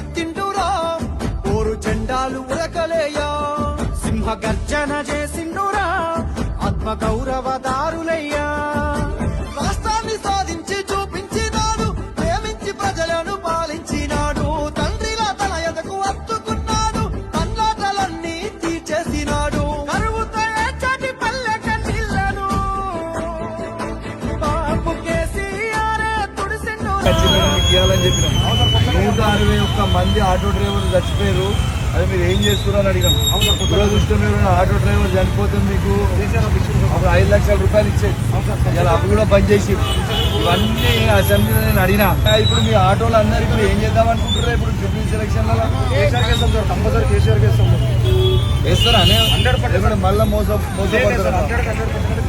ఎత్తిండురా ఓరు జెండాలు ఉరకలేయా? సింహ గర్జన చేసిండురా? ఆత్మ గౌరవదారులయ్యా రాష్ట్రాన్ని సాధించి చూపించినాడు ప్రేమించి ప్రజలను పాలించినాడు తండ్రిలా తన ఎదకు అత్తుకున్నాడు తన్నాటలన్నీ తీర్చేసినాడు. కరువుతో ఏడ్చటి పల్లె కన్నీళ్ళను బాబు కేసీఆరే తుడిసిండు ఇవ్వాలని చెప్పినాం. నూట అరవై ఒక్క మంది ఆటో డ్రైవర్లు చచ్చిపోయారు. అది మీరు ఏం చేస్తున్నారని అడిగాం. దురదృష్టం మీరు ఆటో డ్రైవర్ చనిపోతే మీకు అప్పుడు ఐదు లక్షల రూపాయలు ఇచ్చేది. ఇలా అప్పుడు కూడా బంద్ చేసి. ఇవన్నీ అసెంబ్లీలో నేను అడిగినా. ఇప్పుడు మీ ఆటోలు అందరు ఇప్పుడు ఏం చేద్దాం అనుకుంటున్నారు ఇప్పుడు ట్రిపుల్ సెలక్షన్లలో? కంపల్సరీ కేసీఆర్ కేస్తాం వేస్తారా? హండ్రెడ్ మళ్ళీ మోసం హండ్రెడ్